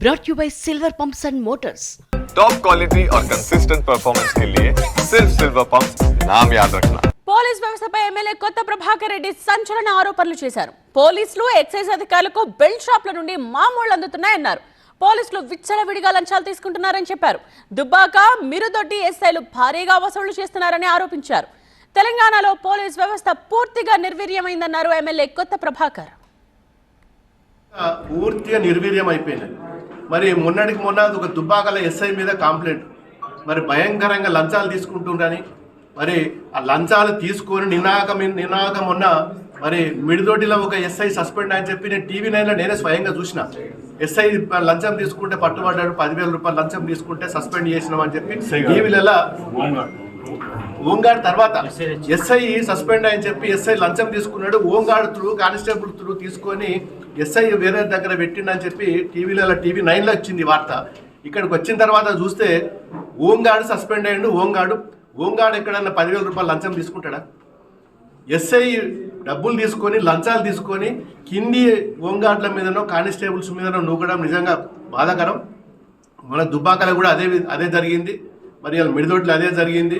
brought you by Silver Pumps and Motors. Top quality और consistent performance के लिए सिर्फ सिल्वर पंप नाम याद रखना పోలీస్ వ్యవస్థపై ఎమ్మెల్యే కొత్త ప్రభాకర్ రెడ్డి సంచలన ఆరోపణలు చేశారు పోలీసులు ఎక్సైజ్ అధికారులకు బెల్ట్ షాప్ల నుండి మామూళ్లు అందుతున్నాయన్నారు పోలీసులు విచ్చలవిడిగా లంచాలు తీసుకుంటున్నారని చెప్పారు దుబ్బాక మిరుదొడ్డి ఎస్ఐలు భారీగా వసూళ్లు చేస్తున్నారని ఆరోపించారు తెలంగాణలో పోలీస్ వ్యవస్థ పూర్తిగా నిర్వీర్యమైందన్నారు ఎమ్మెల్యే కొత్త ప్రభాకర్ పూర్తిగా నిర్వీర్యం అయిపోయింది మరి మొన్నటికి మొన్న ఒక దుబ్బాకల ఎస్ఐ మీద కంప్లైంట్ మరి భయంకరంగా లంచాలు తీసుకుంటుండని మరి ఆ లంచాలు తీసుకొని నినాక నినాక మొన్న మరి మిడిదొడ్డిలో ఒక ఎస్ఐ సస్పెండ్ అని చెప్పి నేను టీవీ నైన్లో నేనే స్వయంగా చూసిన. ఎస్ఐ లంచం తీసుకుంటే పట్టుబడ్డాడు పదివేల రూపాయలు లంచం తీసుకుంటే సస్పెండ్ చేసినామని చెప్పి టీవీలలో ఓంగాడ్ తర్వాత ఎస్ఐ సస్పెండ్ అని చెప్పి ఎస్ఐ లంచం తీసుకున్నాడు. ఓంగాడ్ త్రూ కానిస్టేబుల్ త్రూ తీసుకొని ఎస్ఐ వేరే దగ్గర పెట్టిండని చెప్పి టీవీలలో టీవీ నైన్లో వచ్చింది వార్త. ఇక్కడికి వచ్చిన తర్వాత చూస్తే ఓంగాడు సస్పెండ్ అయ్యిండు. ఓంగాడు ఓంగాడు ఎక్కడన్నా పదివేల రూపాయలు లంచం తీసుకుంటాడా? ఎస్ఐ డబ్బులు తీసుకొని లంచాలు తీసుకొని కింది ఓంగాడ్ల మీదనో కానిస్టేబుల్స్ మీదనో నూకడం నిజంగా బాధాకరం. మన దుబ్బాకలో కూడా అదే అదే జరిగింది. మరి వాళ్ళ మిడిదొడ్లు అదే జరిగింది.